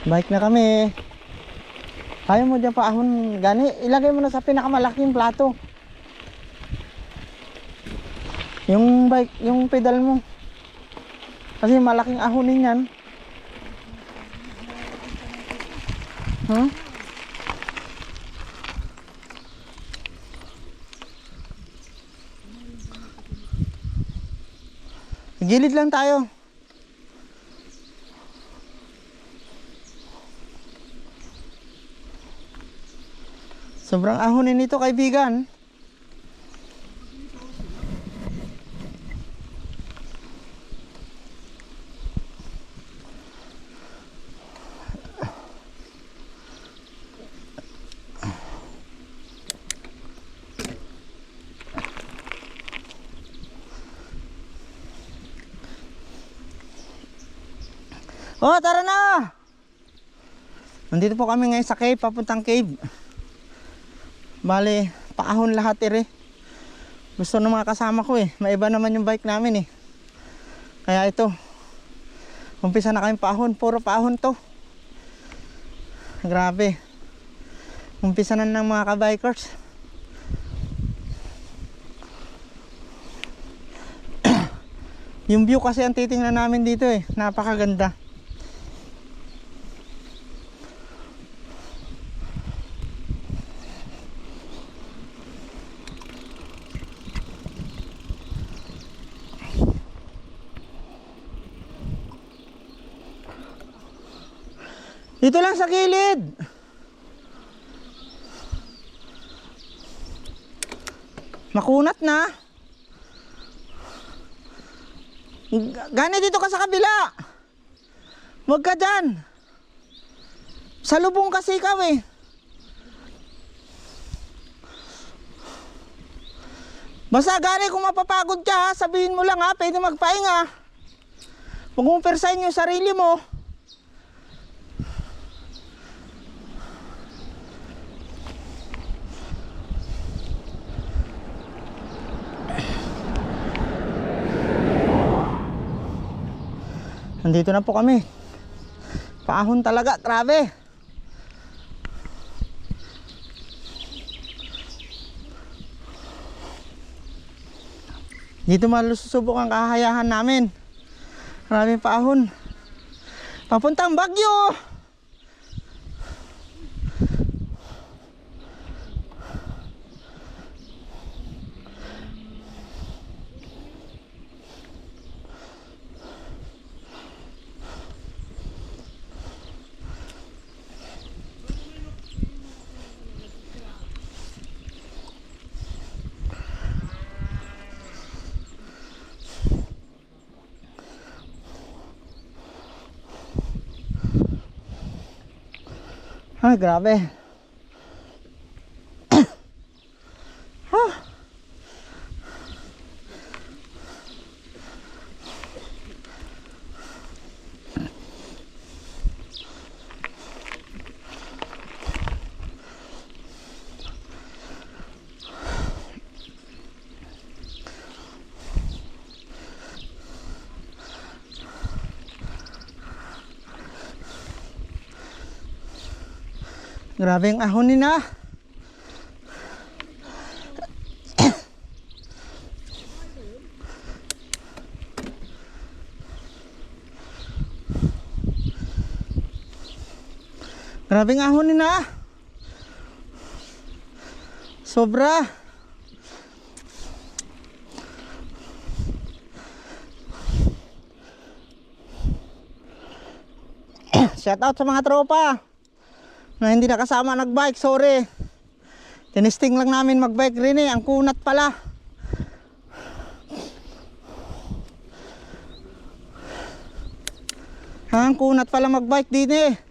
Bike na kami. Kaya mo dyan paahon. Gani, ilagay mo na sa pinakamalaking plato. Yung bike, yung pedal mo. Kasi malaking ahonin yan. Huh? Gilid lang tayo. Sobrang ahonin nito kaibigan. Oh, tara na! Nandito po kami ngayon sa cave, papuntang cave. Bale, paahon lahat ere. Gusto ng mga kasama ko eh. Maiba naman yung bike namin eh. Kaya ito. Umpisa na kami paahon. Puro paahon to. Grabe. Umpisa na ng mga kabikers. yung view kasi ang titingnan namin dito eh. Napakaganda. Dito lang sa gilid. Makunat na. Gani dito ka sa kabila. Huwag ka dyan. Salubong kasi ikaw eh. Basta gani kung mapapagod ka sabihin mo lang ha, pwede magpahinga. Huwag mong persahin yung sarili mo. Nandito na po kami. Paahon talaga, grabe. Dito malusubok ang kahayahan namin. Maraming paahon. Papuntang Bagyo. Ay, grabe. Grabe ang ahon ni na. Grabe ang ahon ni na. Sobra. Shout out sa mga tropa na hindi nakasama nagbike, sorry. Tinesting lang namin magbike rin eh, ang kunat pala. Ang kunat pala magbike din eh.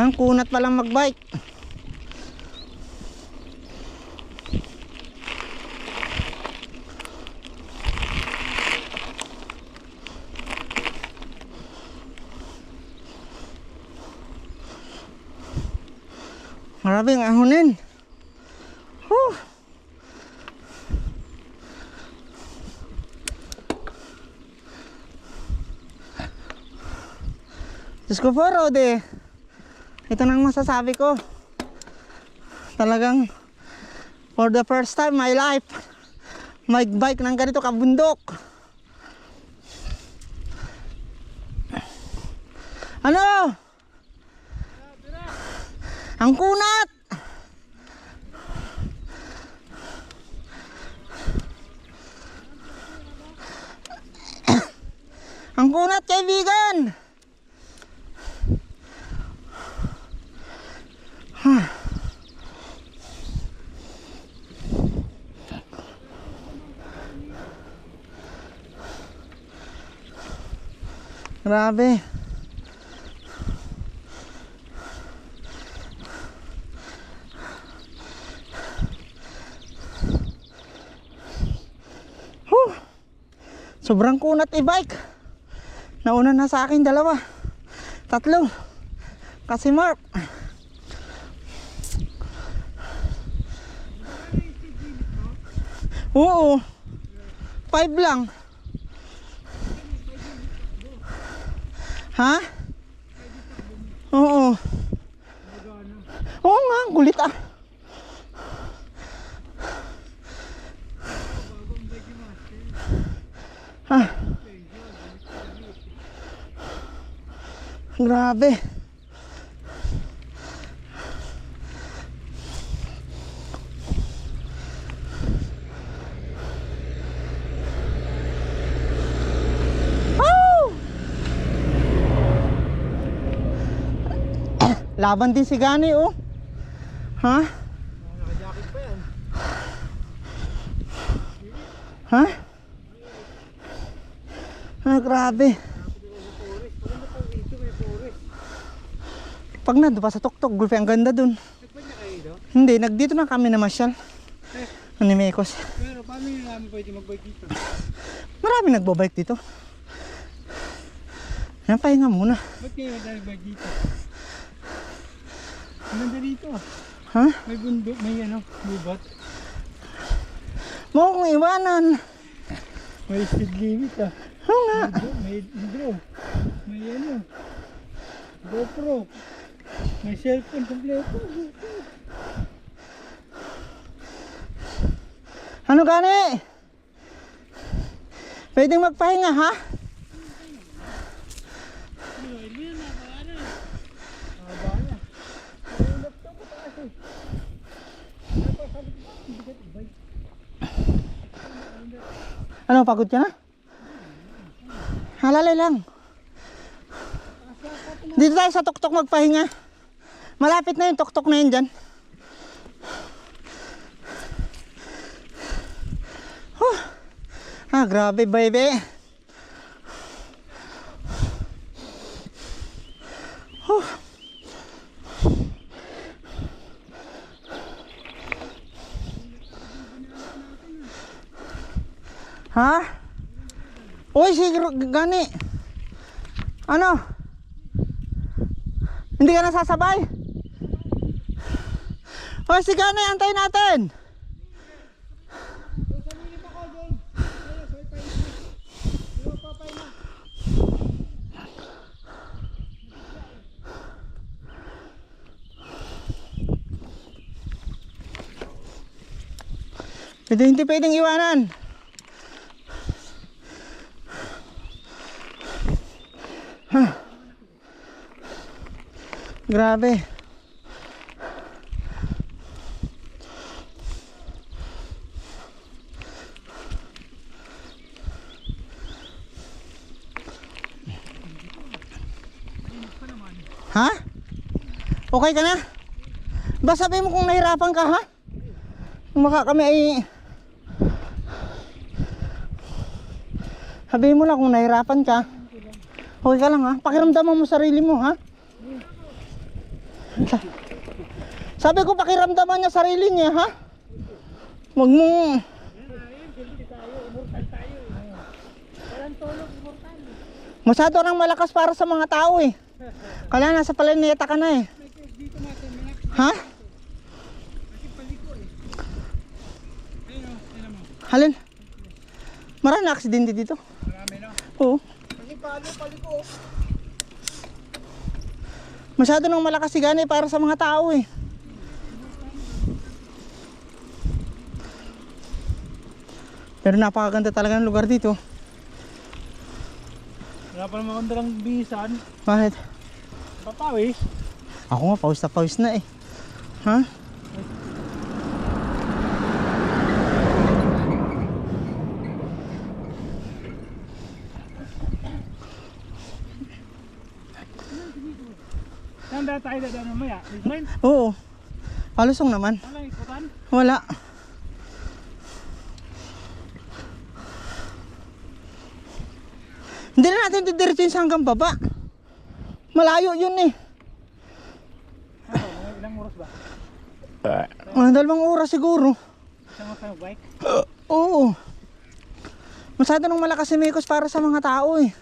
Ang kunat palang magbike. Marami ang ahonin. Whew. Diyos ko po, Rode. Ito nang masasabi ko. Talagang for the first time my life, may bike ng ganito kabundok. Ano? Ang kunat! Ang kunat, kaibigan! Grabe. Huh. Sobrang kunat e-bike. Nauna na sa akin dalawa. Tatlo. Kasi Mark. Oo. Five lang. Ha? Oo. Oo nga, ang kulit ah. Ha? Grabe. Laban din si Gani oh. Ha? Nakajakit pa yan. Ha? Ah, grabe. May. Pag nandun pa sa tuktok, gulpe ang ganda dun. Hindi, nagdito na kami na masyal. Ano Mekos? Pero paano yung namin pwede magbike dito? Marami nagbabike dito. Yan, pahinga muna. Ba't kayo madami bike dito? Maganda dito. Ha? May bundok, may ano, bubat. Mo kong iwanan. May speed limit ah. Oo nga. May, drone. May ano. GoPro. May cellphone kompleto. Ano gani? Pwedeng magpahinga ha? Haba na. May laptop ko taas eh. Napasabi ko, bigat bike. Ano, pagod ka na? Halalay lang. Dito tayo sa tuktok magpahinga. Malapit na yung tuktok na yun dyan. Huh. Ah, grabe baby. Ha? Uy, si Gani. Ano? Hindi ka nasasabay? Uy, si Gani, antayin natin. Hindi, hindi pwedeng iwanan. Grabe. Ha? Okay ka na? Ba sabi mo kung nahirapan ka ha? Baka kami ay Sabihin mo lang kung nahirapan ka. Okay ka lang ha? Pakiramdaman mo sarili mo ha? Sabi ko pakiramdaman niya sarili niya, ha? Wag mo. Masyado nang malakas para sa mga tao eh. Kala nasa planeta ka na eh. Ha? Halin. Marami na aksidente dito. Marami na. Oo. Palipalo, paliko. Masyado nang malakas si Gani para sa mga tao eh. Pero napakaganda talaga ng lugar dito. Wala pa naman maganda ng bisan. Bakit? Papawis. Ako nga, pawis na pawis na eh. Ha? Saan dahil tayo dadaan mamaya? Oo. Palusong naman. Walang ikutan? Wala. Hindi na natin didiretso sa hanggang baba. Malayo yun eh. Ano, ilang oras ba? Mga dalawang oras siguro. Isang oras bike? Oo. Masyado nang malakas si Mikos para sa mga tao eh.